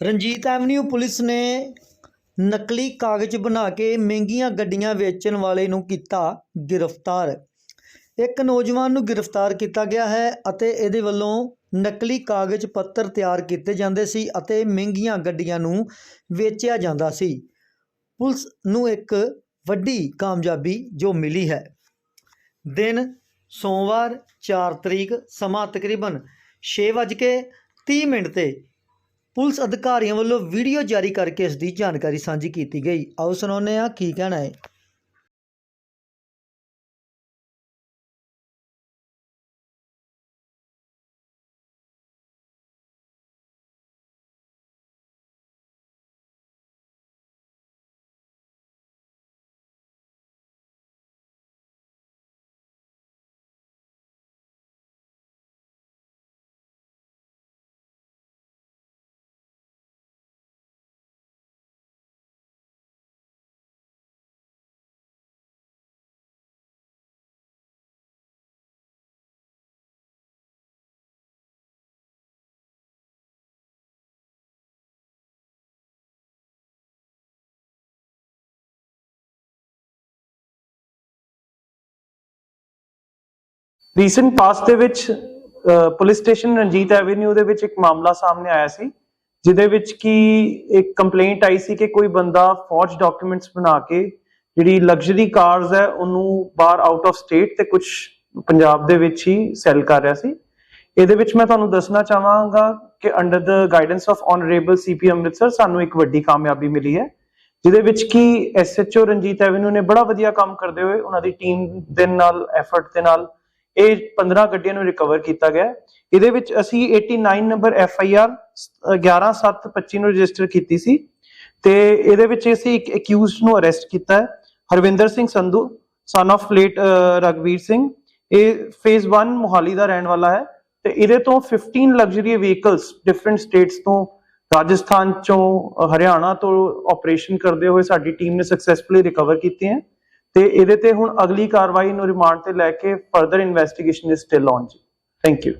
Ranjit avenue police ਨੇ ਨਕਲੀ ਕਾਗਜ਼ ਬਣਾ ਕੇ ਮਹਿੰਗੀਆਂ ਗੱਡੀਆਂ ਵੇਚਣ ਵਾਲੇ ਨੂੰ ਕੀਤਾ ਗ੍ਰਿਫਤਾਰ। ਇੱਕ ਨੌਜਵਾਨ ਨੂੰ ਗ੍ਰਿਫਤਾਰ ਕੀਤਾ ਗਿਆ ਹੈ ਅਤੇ ਇਹਦੇ ਵੱਲੋਂ ਨਕਲੀ ਕਾਗਜ਼ ਪੱਤਰ ਤਿਆਰ ਕੀਤੇ ਜਾਂਦੇ ਸੀ ਅਤੇ ਮਹਿੰਗੀਆਂ ਗੱਡੀਆਂ ਨੂੰ ਵੇਚਿਆ ਜਾਂਦਾ ਸੀ। ਪੁਲਿਸ ਨੂੰ ਇੱਕ ਵੱਡੀ ਕਾਮਯਾਬੀ ਜੋ ਮਿਲੀ ਹੈ। ਦਿਨ ਸੋਮਵਾਰ 4 ਤਰੀਕ ਸਮਾਂ ਤਕਰੀਬਨ 6:30 ਮਿੰਟ ਤੇ ਪੁਲਿਸ ਅਧਿਕਾਰੀਆਂ ਵੱਲੋਂ ਵੀਡੀਓ ਜਾਰੀ ਕਰਕੇ ਇਸ ਦੀ ਜਾਣਕਾਰੀ ਸਾਂਝੀ ਕੀਤੀ ਗਈ। ਆਓ ਸੁਣਾਉਂਦੇ ਹਾਂ ਕੀ ਕਹਿਣਾ ਹੈ। ਰੀਸੈਂਟ ਪਾਸਟ ਦੇ ਵਿੱਚ ਪੁਲਿਸ ਸਟੇਸ਼ਨ ਰਣਜੀਤ ਐਵੇਨਿਊ ਦੇ ਵਿੱਚ ਇੱਕ ਮਾਮਲਾ ਸਾਹਮਣੇ ਆਇਆ ਸੀ, ਜਿਹਦੇ ਵਿੱਚ ਕਿ ਇੱਕ ਕੰਪਲੇਂਟ ਆਈ ਸੀ ਕਿ ਕੋਈ ਬੰਦਾ ਫੌਜ ਡਾਕੂਮੈਂਟਸ ਬਣਾ ਕੇ ਜਿਹੜੀ ਲਗਜ਼ਰੀ ਕਾਰਸ ਹੈ, ਉਹਨੂੰ ਬਾਹਰ ਆਊਟ ਆਫ ਸਟੇਟ ਤੇ ਕੁਝ ਪੰਜਾਬ ਦੇ ਵਿੱਚ ਹੀ ਸੈਲ ਕਰ ਰਿਹਾ ਸੀ। ਇਹਦੇ ਵਿੱਚ ਮੈਂ ਤੁਹਾਨੂੰ ਦੱਸਣਾ ਚਾਹਾਂਗਾ ਕਿ under the guidance of honourable CP Amritsar ਸਾਨੂੰ ਇੱਕ ਵੱਡੀ ਕਾਮਯਾਬੀ ਮਿਲੀ ਹੈ, ਜਿਹਦੇ ਵਿੱਚ ਕਿ ਐਸਐਚਓ ਰਣਜੀਤ ਐਵੇਨਿਊ ਨੇ ਬੜਾ ਵਧੀਆ ਕੰਮ ਕਰਦੇ ਹੋਏ ਉਹਨਾਂ ਦੀ ਟੀਮ ਦੇ ਨਾਲ ਐਫਰਟ ਦੇ ਨਾਲ ਇਹ 15 ਗੱਡੀਆਂ ਨੂੰ ਰਿਕਵਰ ਕੀਤਾ ਗਿਆ। ਇਹਦੇ ਵਿੱਚ ਅਸੀਂ 89 ਨੰਬਰ ਐਫ ਆਈ ਆਰ 11725 ਨੂੰ ਰਜਿਸਟਰ ਕੀਤੀ ਸੀ। ਤੇ ਇਹਦੇ ਵਿੱਚ ਅਸੀਂ ਇੱਕ ਅਕਿਊਜ਼ਡ ਨੂੰ ਅਰੈਸਟ ਕੀਤਾ ਹੈ, Harvinder Singh Sandhu son of late Ragvir Singh. ਇਹ ਫੇਜ਼ 1 ਮੋਹਾਲੀ ਦਾ ਰਹਿਣ ਵਾਲਾ ਹੈ। ਤੇ ਇਹਦੇ ਤੋਂ 15 ਲਗਜ਼ਰੀ ਵਹੀਕਲਸ ਡਿਫਰੈਂਟ ਸਟੇਟਸ ਤੋਂ, ਰਾਜਸਥਾਨ ਚੋਂ ਹਰਿਆਣਾ ਤੋਂ ਆਪਰੇਸ਼ਨ ਕਰਦੇ ਹੋਏ ਸਾਡੀ ਟੀਮ ਨੇ ਸਕਸੈਸਫੁਲੀ ਰਿਕਵਰ ਕੀਤੇ ਹੈ ਤੇ ਇਹਦੇ ਤੇ ਹੁਣ ਅਗਲੀ ਕਾਰਵਾਈ ਨੂੰ ਰਿਮਾਂਡ ਤੇ ਲੈ ਕੇ further investigation is still on ਜੀ। Thank you